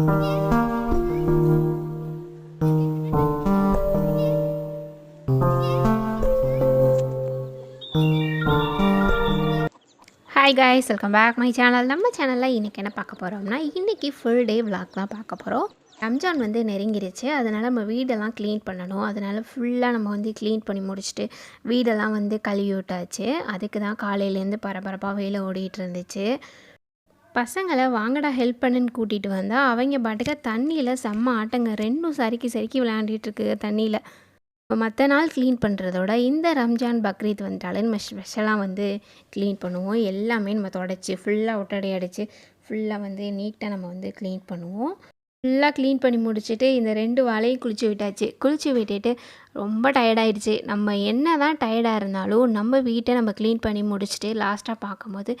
Hi guys welcome back my channel நம்ம சேனலில் இன்றைக்கி என்ன பார்க்க போகிறோம்னா இன்றைக்கி ஃபுல் டே விளாக் தான் பார்க்க போகிறோம் ரம்ஜான் வந்து நெருங்கிருச்சு. அதனால் நம்ம வீடெல்லாம் க்ளீன் பண்ணணும். அதனால் ஃபுல்லாக நம்ம வந்து க்ளீன் பண்ணி முடிச்சுட்டு வீடெல்லாம் வந்து கழுவி விட்டாச்சு. அதுக்கு தான் காலையிலேருந்து பரபரப்பாக வேலை ஓடிட்டு இருந்துச்சு. பசங்களை வாங்கடா ஹெல்ப் பண்ணுன்னு கூட்டிகிட்டு வந்தால் அவங்க பாட்டுக்க தண்ணியில் செம்ம ஆட்டங்க. ரெண்டும் சறுக்கி சறுக்கி விளையாண்டுட்டுருக்கு தண்ணியில். மற்ற நாள் க்ளீன் பண்ணுறதோட இந்த ரம்ஜான் பக்ரீத் வந்துட்டாலே நம்ம ஸ்பெஷலாக வந்து க்ளீன் பண்ணுவோம். எல்லாமே நம்ம தொடச்சி ஃபுல்லாக ஒட்டடை அடித்து ஃபுல்லாக வந்து நீட்டாக நம்ம வந்து க்ளீன் பண்ணுவோம். ஃபுல்லாக க்ளீன் பண்ணி முடிச்சுட்டு இந்த ரெண்டு வாழையும் குளிச்சு விட்டாச்சு. குளிச்சு விட்டுட்டு ரொம்ப டயர்டாயிடுச்சு நம்ம என்ன தான் டயர்டாக இருந்தாலும் நம்ம வீட்டை நம்ம க்ளீன் பண்ணி முடிச்சுட்டு லாஸ்ட்டாக பார்க்கும்போது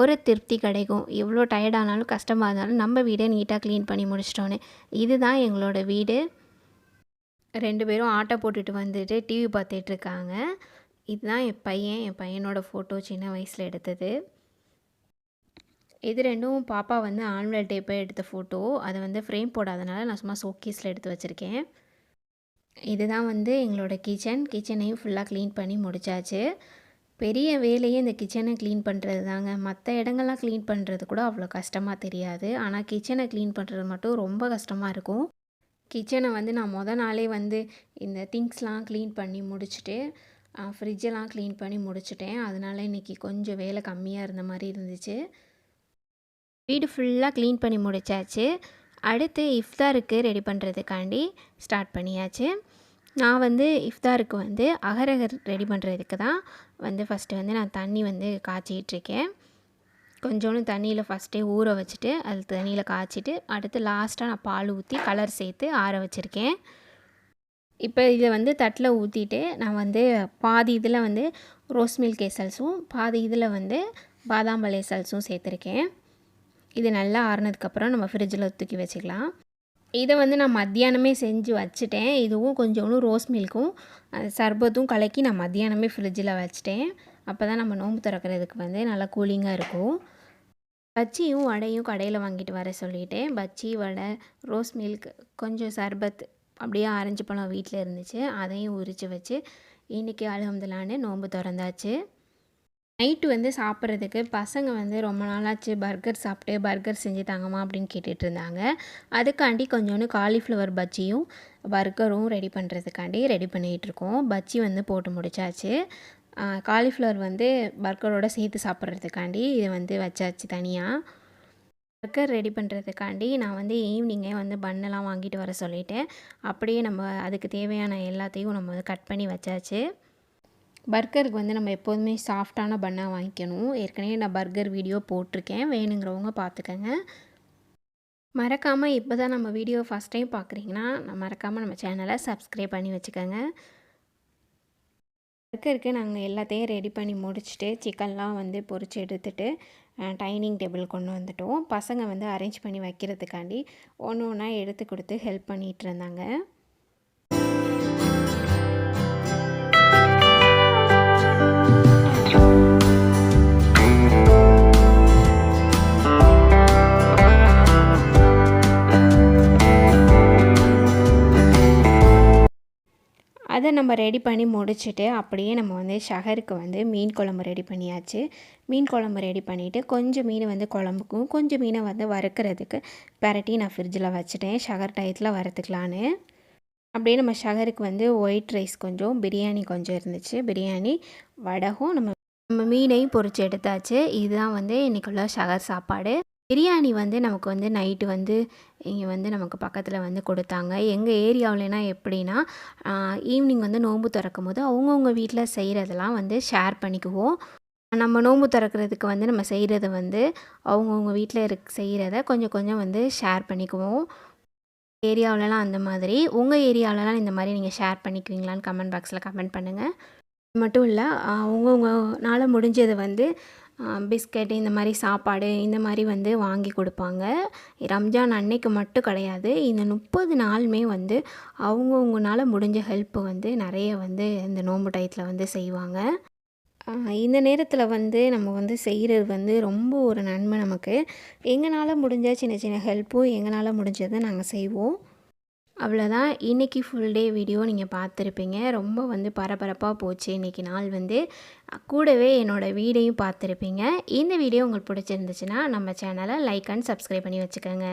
ஒரு திருப்தி கிடைக்கும். எவ்வளோ டயர்டானாலும் கஷ்டமாக இருந்தாலும் நம்ம வீடை நீட்டாக க்ளீன் பண்ணி முடிச்சிட்டோன்னு. இதுதான் எங்களோட வீடு. ரெண்டு பேரும் ஆட்டோ போட்டுட்டு வந்துட்டு டிவி பார்த்துட்ருக்காங்க இதுதான் என் பையன். என் பையனோட ஃபோட்டோ சின்ன வயசில் எடுத்தது. இது ரெண்டும் பாப்பா வந்து ஆனுவல் டே போய் எடுத்த ஃபோட்டோ அதை வந்து ஃப்ரேம் போடாதனால நான் சும்மா ஷோகேஸில் எடுத்து வச்சுருக்கேன். இதுதான் வந்து எங்களோட கிச்சன் கிச்சனையும் ஃபுல்லாக க்ளீன் பண்ணி முடிச்சாச்சு. பெரிய வேலையே இந்த கிச்சனை க்ளீன் பண்ணுறது தாங்க. மற்ற இடங்கள்லாம் க்ளீன் பண்ணுறது கூட அவ்வளோ கஷ்டமாக தெரியாது. ஆனால் கிச்சனை க்ளீன் பண்ணுறது மட்டும் ரொம்ப கஷ்டமாக இருக்கும். கிச்சனை வந்து நான் மொதல் நாளே வந்து இந்த திங்ஸ்லாம் க்ளீன் பண்ணி முடிச்சுட்டு ஃப்ரிட்ஜெல்லாம் க்ளீன் பண்ணி முடிச்சிட்டேன். அதனால இன்றைக்கி கொஞ்சம் வேலை கம்மியாக இருந்த மாதிரி இருந்துச்சு. வீடு ஃபுல்லாக க்ளீன் பண்ணி முடிச்சாச்சு. அடுத்து இஃப்தாருக்கு ரெடி பண்ணுறதுக்காண்டி ஸ்டார்ட் பண்ணியாச்சு. நான் வந்து இஃப்தாருக்கு வந்து அகரகர் ரெடி பண்ணுறதுக்கு தான் வந்து ஃபஸ்ட்டு வந்து நான் தண்ணி வந்து காய்ச்சிட்ருக்கேன். கொஞ்சோண்டு தண்ணியில் ஃபஸ்ட்டே ஊற வச்சுட்டு அது தண்ணியில் காய்ச்சிட்டு அடுத்து லாஸ்ட்டாக நான் பால் ஊற்றி கலர் சேர்த்து ஆற வச்சுருக்கேன். இப்போ இதை வந்து தட்டில் ஊற்றிட்டு நான் வந்து பாதி இதில் வந்து ரோஸ் மில்க் எசல்ஸும் பாதி இதில் வந்து பாதாம் பழ எசல்ஸும் சேர்த்துருக்கேன். இது நல்லா ஆறுனதுக்கப்புறம் நம்ம ஃப்ரிட்ஜில் தூக்கி வச்சுக்கலாம். இதை வந்து நான் மத்தியானமே செஞ்சு வச்சுட்டேன். இதுவும் கொஞ்சோண்டு ரோஸ் மில்க்கும் சர்பத்தும் கலக்கி நான் மத்தியானமே ஃப்ரிட்ஜில் வச்சுட்டேன். அப்போ தான் நம்ம நோன்பு திறக்கிறதுக்கு வந்து நல்லா கூலிங்காக இருக்கும். பஜ்ஜியும் வடையும் கடையில் வாங்கிட்டு வர சொல்லிட்டேன். பஜ்ஜி வடை ரோஸ் மில்க் கொஞ்சம் சர்பத் அப்படியே ஆரஞ்சு பழம் வீட்டில் இருந்துச்சு. அதையும் உரித்து வச்சு இன்றைக்கி அலமதுலான்னு நோன்பு திறந்தாச்சு. நைட்டு வந்து சாப்பிட்றதுக்கு பசங்க வந்து ரொம்ப நாளாச்சு பர்கர் சாப்பிட்டு பர்கர் செஞ்சு தாங்கம்மா அப்படின்னு கேட்டுட்டு இருந்தாங்க அதுக்காண்டி கொஞ்சோண்டு காலிஃப்ளவர் பஜ்ஜியும் பர்கரும் ரெடி பண்ணுறதுக்காண்டி ரெடி பண்ணிகிட்டு இருக்கோம் பஜ்ஜி வந்து போட்டு முடிச்சாச்சு. காலிஃப்ளவர் வந்து பர்கரோட சேர்த்து சாப்பிட்றதுக்காண்டி இது வந்து வச்சாச்சு தனியாக பர்கர் ரெடி பண்ணுறதுக்காண்டி நான் வந்து ஈவினிங்கே வந்து பன்னெல்லாம் வாங்கிட்டு வர சொல்லிவிட்டேன் அப்படியே நம்ம அதுக்கு தேவையான எல்லாத்தையும் நம்ம வந்து கட் பண்ணி வச்சாச்சு. பர்கருக்கு வந்து நம்ம எப்போதுமே சாஃப்டான பண்ணாக வாங்கிக்கணும். ஏற்கனவே நான் பர்கர் வீடியோ போட்டிருக்கேன். வேணுங்கிறவங்க பார்த்துக்கங்க. மறக்காமல் இப்போ தான் நம்ம வீடியோ ஃபஸ்ட் டைம் பார்க்குறீங்கன்னா மறக்காமல் நம்ம சேனலை சப்ஸ்கிரைப் பண்ணி வச்சுக்கோங்க. பர்கருக்கு நாங்கள் எல்லாத்தையும் ரெடி பண்ணி முடிச்சுட்டு சிக்கன்லாம் வந்து பொறிச்சு எடுத்துட்டு டைனிங் டேபிள் கொண்டு வந்துட்டோம். பசங்க வந்து அரேஞ்ச் பண்ணி வைக்கிறதுக்காண்டி ஒன்று ஒன்றா எடுத்து கொடுத்து ஹெல்ப் பண்ணிகிட்டு இருந்தாங்க. அதை நம்ம ரெடி பண்ணி முடிச்சுட்டு அப்படியே நம்ம வந்து ஷஹருக்கு வந்து மீன் குழம்பு ரெடி பண்ணியாச்சு. மீன் குழம்பு ரெடி பண்ணிவிட்டு கொஞ்சம் மீன் வந்து குழம்புக்கும் கொஞ்சம் மீனை வந்து வறுக்கிறதுக்கு பரட்டி நான் ஃப்ரிட்ஜில் வச்சுட்டேன். ஷகர் டயத்தில் வறுத்துக்கலான்னு. அப்படியே நம்ம ஷகருக்கு வந்து ஒயிட் ரைஸ் கொஞ்சம் பிரியாணி கொஞ்சம் இருந்துச்சு. பிரியாணி வடகம் நம்ம நம்ம மீனையும் பொறிச்சு எடுத்தாச்சு. இதுதான் வந்து இன்றைக்குள்ள ஷகர் சாப்பாடு. பிரியாணி வந்து நமக்கு வந்து நைட்டு வந்து இங்கே வந்து நமக்கு பக்கத்தில் வந்து கொடுத்தாங்க. எங்கள் ஏரியாவிலனா எப்படின்னா ஈவினிங் வந்து நோன்பு திறக்கும் போது அவங்கவுங்க வீட்டில் செய்கிறதெல்லாம் வந்து ஷேர் பண்ணிக்குவோம். நம்ம நோன்பு திறக்கிறதுக்கு வந்து நம்ம செய்கிறத வந்து அவங்கவுங்க வீட்டில் இருக் செய்கிறத கொஞ்சம் கொஞ்சம் வந்து ஷேர் பண்ணிக்குவோம். ஏரியாவிலலாம் அந்த மாதிரி. உங்கள் ஏரியாவிலலாம் இந்த மாதிரி நீங்கள் ஷேர் பண்ணிக்குவீங்களான்னு கமெண்ட் பாக்ஸில் கமெண்ட் பண்ணுங்கள் மட்டும் இல்லை அவங்கவுங்கனால முடிஞ்சதை வந்து பிஸ்கட் இந்த மாதிரி சாப்பாடு இந்த மாதிரி வந்து வாங்கி கொடுப்பாங்க. ரம்ஜான் அன்னைக்கு மட்டும் கிடையாது. இந்த முப்பது நாளுமே வந்து அவங்கவுங்களால முடிஞ்ச ஹெல்ப்பு வந்து நிறைய வந்து இந்த நோன்பு டயத்தில் வந்து செய்வாங்க. இந்த நேரத்தில் வந்து நம்ம வந்து செய்கிறது வந்து ரொம்ப ஒரு நன்மை நமக்கு. எங்களால் முடிஞ்ச சின்ன சின்ன ஹெல்ப்பும் எங்களால் முடிஞ்சதை நாங்கள் செய்வோம். அவ்வளோதான் இன்றைக்கி ஃபுல் டே வீடியோ நீங்கள் பார்த்துருப்பீங்க. ரொம்ப வந்து பரபரப்பாக போச்சு. இன்றைக்கி நாள் வந்து கூடவே என்னோடய வீடையும் பார்த்துருப்பீங்க. இந்த வீடியோ உங்களுக்கு பிடிச்சிருந்துச்சுன்னா நம்ம சேனலை லைக் அண்ட் சப்ஸ்கிரைப் பண்ணி வச்சுக்கோங்க.